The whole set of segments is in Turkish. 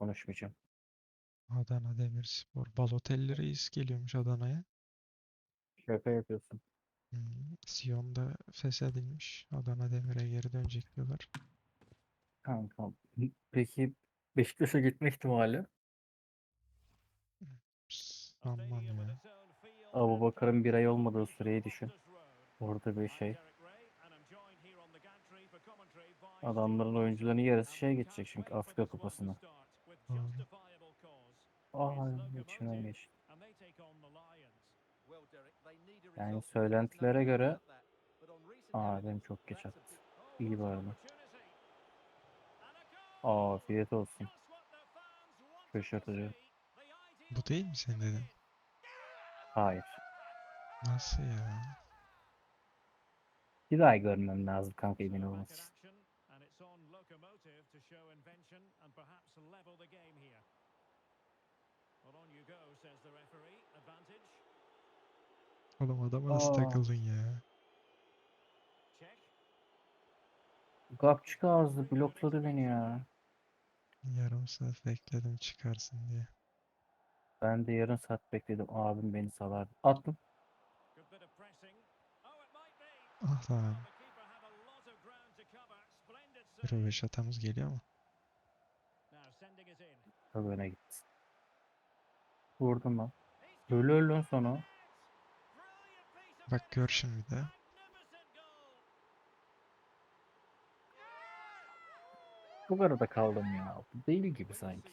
Konuşmayacağım. Adana Demirspor. Balotelli Reis geliyormuş Adana'ya. Şaka yapıyorsun. Hmm, Sion'da feshedilmiş. Adana Demir'e geri dönecek diyorlar. Kankam. Peki Beşiktaş'a gitme ihtimali? Sanmam ya. Abu Bakar'ın bir ay olmadığı süreyi düşün. Orada bir şey. Adamların oyuncularının yarısı şeye geçecek çünkü Afrika Kupası'na. İçimden geçti. Yani söylentilere göre Aa benim çok geç attı. İyi. Aa afiyet olsun. Şaşırtıcı. Bu değil mi senin dedin? Hayır. Nasıl ya? Bir daha görmem lazım kanka emin olmak için. Oğlum adama nasıl Aa. takıldın ya? Gapçık ağzı blokladı beni ya. Yarım saat bekledim çıkarsın diye. Ben de yarım saat bekledim. Abim beni salardı. Attım. Ah lan. Bir röveşatamız geliyor mu? Tabii öne gitti. Vurdum lan. Öyle öyle lan sonra. Bak gör şimdi de. Bu arada kaldım ya. Bu Değil gibi sanki.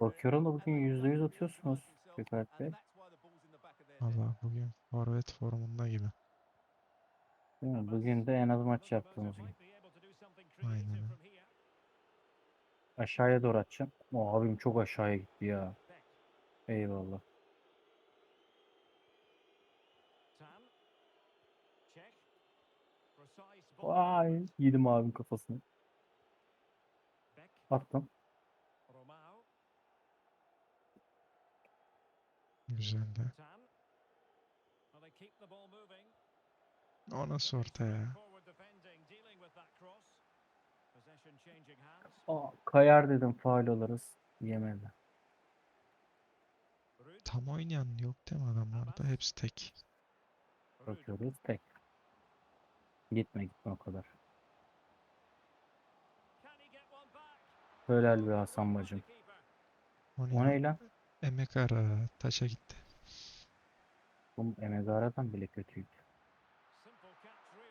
Bakıyorum da bugün %100 atıyorsunuz. Gökalp Bey. Allah bugün forvet formunda gibi. Değil mi? Bugün de en az maç yaptığımız gibi. Aynen. Aşağıya doğru atacağım. O abim çok aşağıya gitti ya. Eyvallah. Vay yedim abim kafasını. Attım. Güzel de. O nasıl orta ya? Aa, kayar dedim faul oluruz. Yemedi. Tam oynayan yok değil mi adamlarda? Hepsi tek. Bakıyoruz tek. Gitme gitme o kadar. Helal be Hasan bacım. O O ne? ne lan? Emek ara. Taça gitti. Bu Emegaradan bile kötüydü.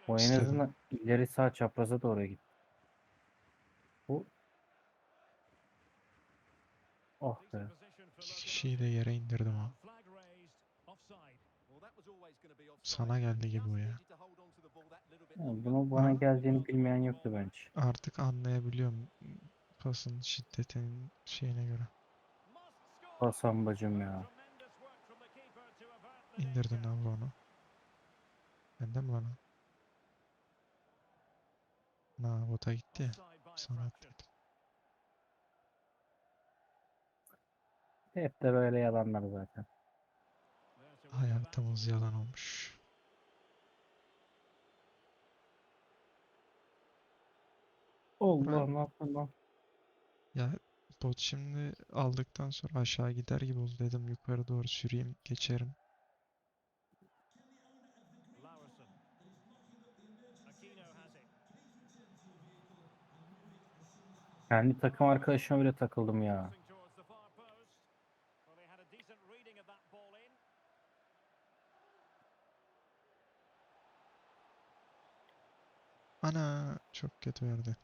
O en azından ileri sağ çapraza doğru gitti. Bu Oh be. İki kişiyi de yere indirdim ha. Sana geldi gibi o ya. Ya Bunu bana Ha. geleceğini bilmeyen yoktu bence. Artık anlayabiliyorum pasın şiddetinin şeyine göre. Hasan bacım ya. İndirdin abi onu. Bende mi lan o? Na bota gitti. Sana attırdım. Hep de böyle yalanlar zaten. Hayatımız yalan olmuş. Allah ne yaptın lan? Ya bot şimdi aldıktan sonra aşağı gider gibi oldu dedim yukarı doğru süreyim geçerim. Kendi takım arkadaşıma bile takıldım ya. Ana çok kötü verdi.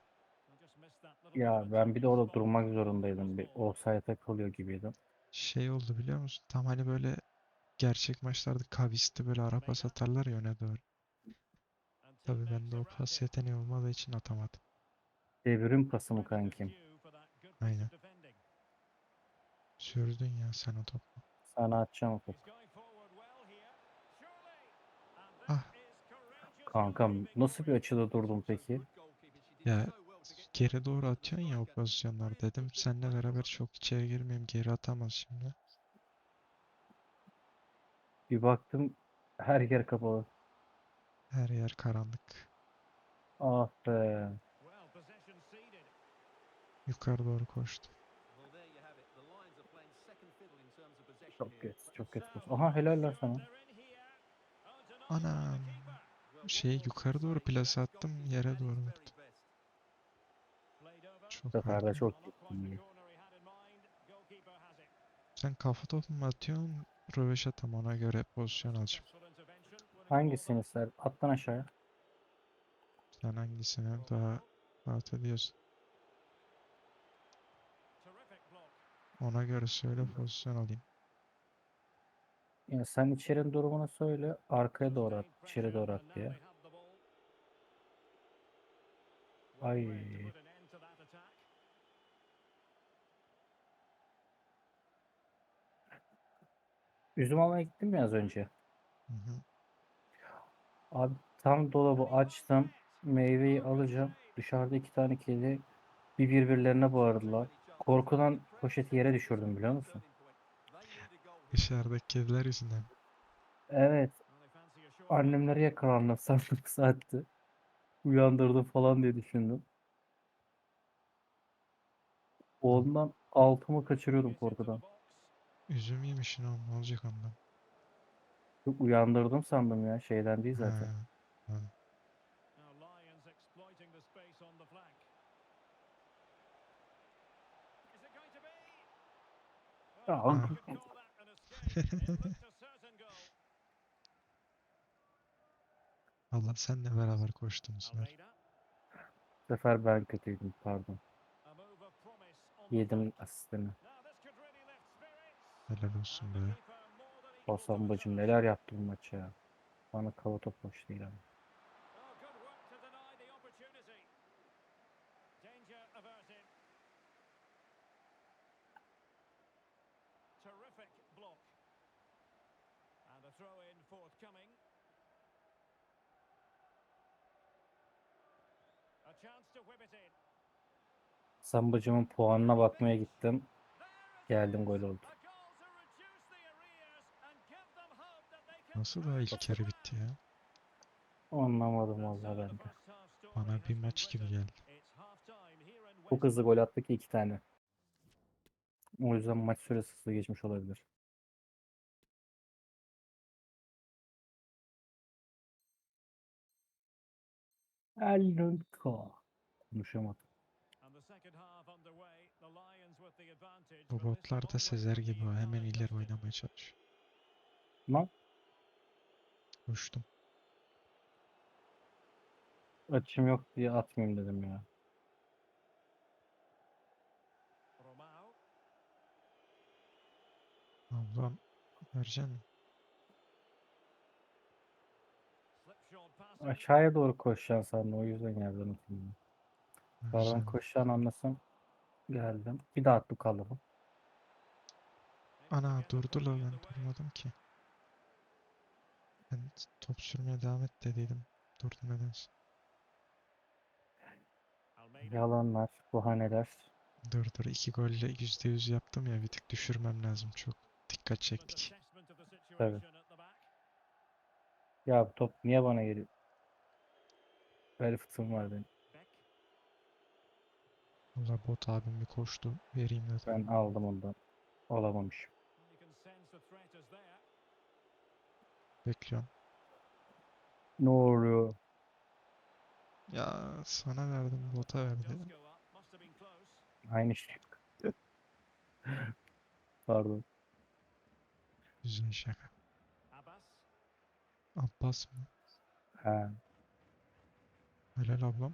Ya ben bir de orada durmak zorundaydım. Bir offside takılıyor gibiydim. Şey oldu biliyor musun? Tam hani böyle gerçek maçlarda kavisti böyle ara pas atarlar ya öne doğru. Tabii bende o pas yeteneği olmadığı için atamadım. Devrim pası mı kankim? Aynen. Sürdün ya sen o topu. Sana atacağım o topu. Ah. Kankam nasıl bir açıda durdum peki? Ya geri doğru atıyorsun ya o pozisyonlar dedim. Seninle beraber çok içeri girmeyeyim geri atamaz şimdi. Bir baktım her yer kapalı. Her yer karanlık. Ah be. Yukarı doğru koştu. Çok geç, çok geç. Aha helal lan sana. Anam. Şey yukarı doğru plase attım yere doğru vurdu. Çok Bu sefer de harika. çok gittim. Sen kafa topu mu atıyorsun? Röveşata mı? Ona göre pozisyon alacağım. Hangisini ister? Atlan aşağıya. Sen hangisine daha rahat ediyorsun? Ona göre söyle pozisyon alayım. Ya sen içerinin durumunu söyle. Arkaya doğru at. içeri doğru at diye. Ay. Üzüm almaya gittim ya az önce. Hı hı. Abi tam dolabı açtım. Meyveyi alacağım. Dışarıda iki tane kedi bir birbirlerine bağırdılar. Korkudan poşeti yere düşürdüm biliyor musun? Dışarıdaki kediler yüzünden. Evet. Annemlere yakalandım sandım saatti. Uyandırdım falan diye düşündüm. Oğlumdan altımı kaçırıyordum korkudan. Üzüm yemişsin oğlum. Ne olacak ondan? Yok, uyandırdım sandım ya. Şeyden değil Ha, zaten. ha. Ya, Ah. Allah senle beraber koştunuz. Ver. Bu sefer ben kötüydüm pardon. Yedim asistini. Helal olsun be. Hasan bacım neler yaptı bu maça ya. Bana kava top hoş değil ama. Terrific block. And a throw in forthcoming. A chance to whip it in. Hasan bacımın puanına bakmaya gittim. Geldim gol oldu. Nasıl daha ilk yarı bitti ya? Anlamadım vallahi ben de. Bana bir maç gibi geldi. Çok hızlı gol attı ki iki tane. O yüzden maç süresi hızlı geçmiş olabilir. Alonso. Konuşamadım. Bu botlar da Sezer gibi. Hemen ileri oynamaya çalışıyor. Lan Uçtum. açım yok diye atmayayım dedim ya. Ablam vereceksin mi? Aşağıya doğru koşacaksın sandım o yüzden. Pardon Vereceksin. koşacağını anlasam geldim. Bir daha attım kaldım. Ana durdu la ben durmadım ki. Ben top sürmeye devam et dediydim. Durdu nedense. Yalanlar, bahaneler. Dur dur iki golle yüzde yüz yaptım ya bir tık düşürmem lazım çok. Dikkat çektik. Tabii. Ya bu top niye bana geliyor? Böyle fıtığım var benim. Valla bot abim bir koştu. Vereyim dedim. Ben aldım ondan. Olamamış. Bekliyorum. Ne oluyor? Ya sana verdim bota verdi. Aynı şey. Pardon. Güzel şaka. Abbas mı? Ha. Helal ablam.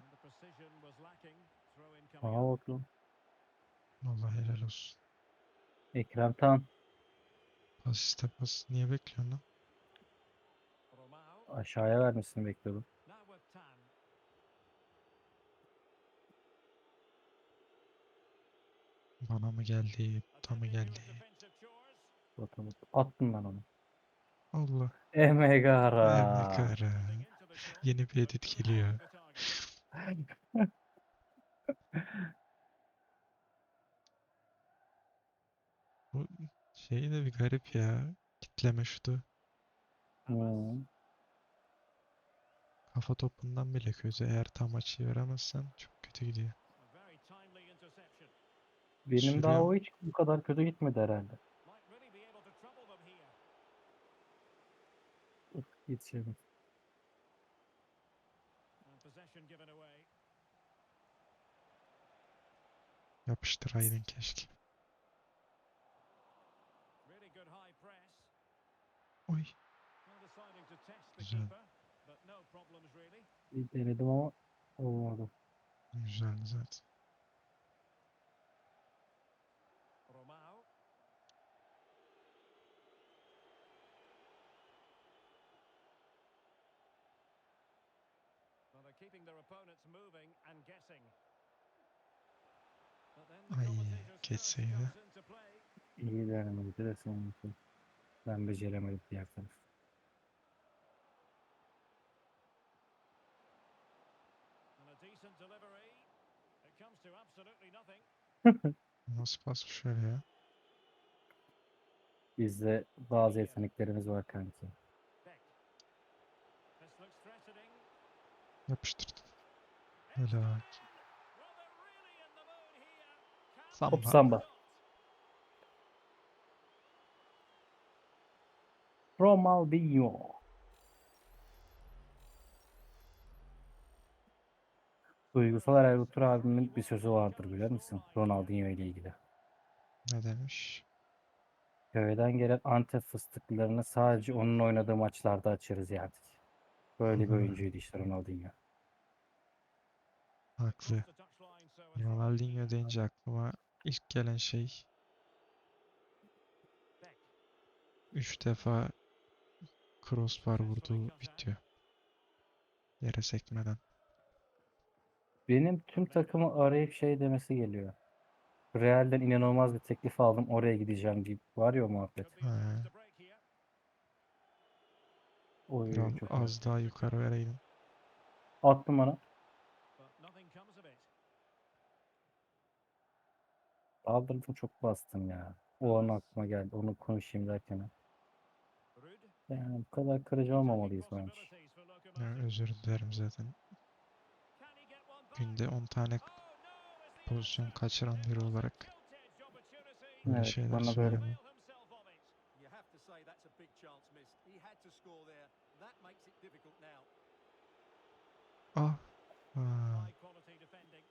Aa bakalım. Vallahi helal olsun. Ekrem Tan. Pas iste pas. Niye bekliyorsun lan? Aşağıya vermesini bekliyordum. Bana mı geldi? Bota mı geldi? Bakalım. Attım ben onu. Allah. Emegara. Emekara. Yeni bir edit geliyor. Bu şey de bir garip ya. Kitleme şutu. Hmm. Kafa topundan bile kötü. Eğer tam açıyı veremezsen çok kötü gidiyor. Benim daha Şuraya- o hiç bu kadar kötü gitmedi herhalde. Might really be able to trouble them here. Yetişemedim. And possession given away. Yapıştıraydın keşke. Really good high press. Oy. Well, deciding to test the Güzel. keeper, but no problems really. Bir denedim ama olmadı. Güzeldi zaten. Ay, geçseydi. İyi denemedi de sonrası. Ben beceremedim diğer taraf. And a decent delivery. It comes to absolutely nothing. Nasıl pasmış şöyle ya? Bizde bazı yeteneklerimiz var kanki. Beck. This looks threatening. Yapıştırdı. Can Samba. Hop samba. Ronaldinho. Duygusal Ertuğrul abimin bir sözü vardır biliyor musun? Ronaldinho ile ilgili. Ne demiş? Köyden gelen Antep fıstıklarını sadece onun oynadığı maçlarda açarız yani. Böyle bir oyuncuydu işte Ronaldinho. Haklı. Ronaldinho deyince aklıma ilk gelen şey Beck. 3 defa crossbar vurduğu bitiyor. Yere sekmeden. Benim tüm takımı arayıp şey demesi geliyor. Real'den inanılmaz bir teklif aldım oraya gideceğim deyip var ya o muhabbet. He. Oy, Biraz çok az daha yukarı vereydin. Attım ona. But nothing comes of it. Aldırdım çok bastım ya. O an aklıma geldi. Onu konuşayım derken. Yani bu kadar kırıcı olmamalıyız bence. Ya özür dilerim zaten. Günde 10 tane Oh, pozisyon kaçıran biri olarak böyle Evet, şeyler bana böyle- söyleme. Avail himself of it. You have to say that's a big chance missed. He had to score there. That makes it difficult now. Ah. Aa, High quality defending.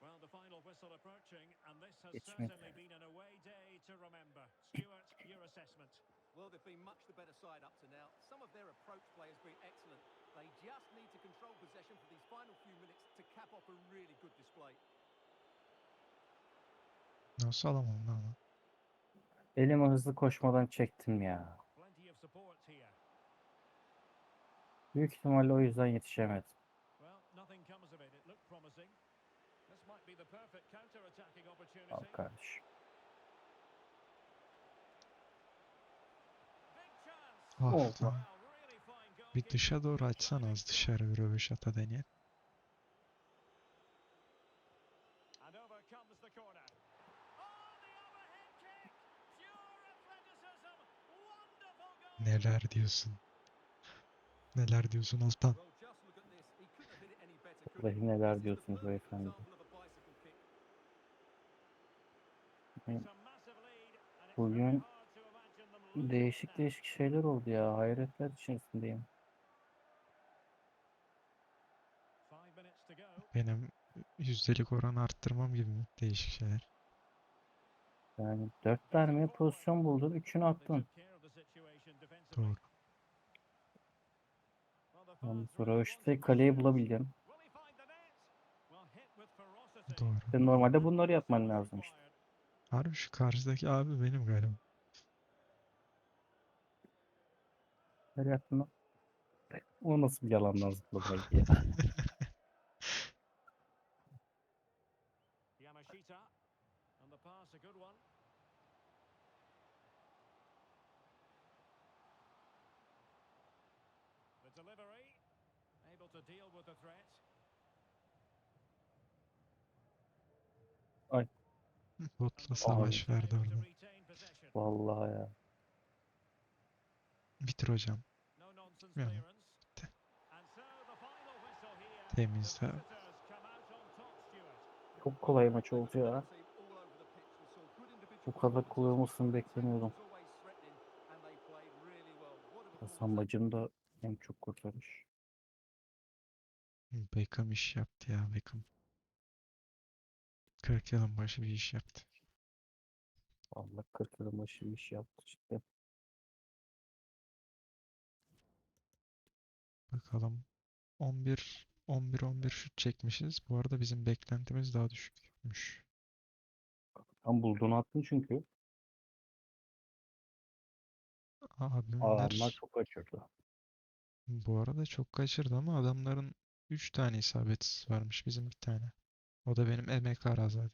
Well, the final whistle approaching, and this has Geçmedi. certainly been an away day to remember. Stuart, your assessment. Well, they've been much the better side up to now. Some of their approach play has been excellent. They just need to control possession for these final few minutes to cap off a really good display. nasıl alamam lan? Elimi hızlı koşmadan çektim ya. Büyük ihtimalle o yüzden yetişemedim. Well, nothing comes of it. It looked promising. This might be the perfect counter-attacking Al opportunity. kardeşim. Big chance. Ah Oh, fine Bir dışa doğru açsan az dışarı bir röveşata deneyen. Neler diyorsun? Neler diyorsun Altan? Well, just look at this. He couldn't have hit it any better. could Vallahi he? neler This is the diyorsunuz perfect beyefendi. example of a bicycle kick. Bugün Değişik değişik şeyler oldu ya. Hayretler içerisindeyim. Benim yüzdelik oranı arttırmam gibi mi? Değişik şeyler. Yani dört tane pozisyon buldun. Üçünü attın. Doğru. Ondan sonra işte kaleyi bulabildim. Doğru. İşte normalde bunları yapman lazım işte. Harbi şu karşıdaki abi benim galiba. Yaptın lan? O nasıl bir yalandan zıplamak ya? Yamashita. And the pass, a good one. The delivery. Able to deal with the threat. Botla savaş verdi orada. Vallahi ya. Bitir hocam. No nonsense Yeah. clearance. T- Temizde. Visitors come out on top, Stuart. Çok kolay maç oldu ya. Bu kadar kolay olmasını beklemiyordum. Hasan bacım da en çok kurtarmış. Beckham iş yaptı ya Beckham. 40 yılın başı bir iş yaptı. Vallahi 40 yılın başı bir iş yaptı cidden. Bakalım. 11 11 11 şut çekmişiz. Bu arada bizim beklentimiz daha düşükmüş. Tam bulduğunu attın çünkü. Adamlar Abimler çok kaçırdı. bu arada çok kaçırdı ama adamların 3 tane isabetsiz varmış bizim bir tane. O da benim emek zaten.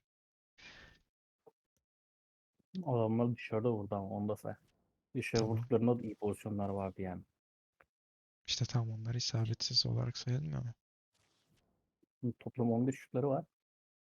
Adamlar dışarıda vurdu ama onu da say. Dışarı Tamam. vurduklarında da iyi pozisyonlar vardı yani. İşte tam onlar isabetsiz olarak sayılmıyor mu? Toplam 11 şutları var.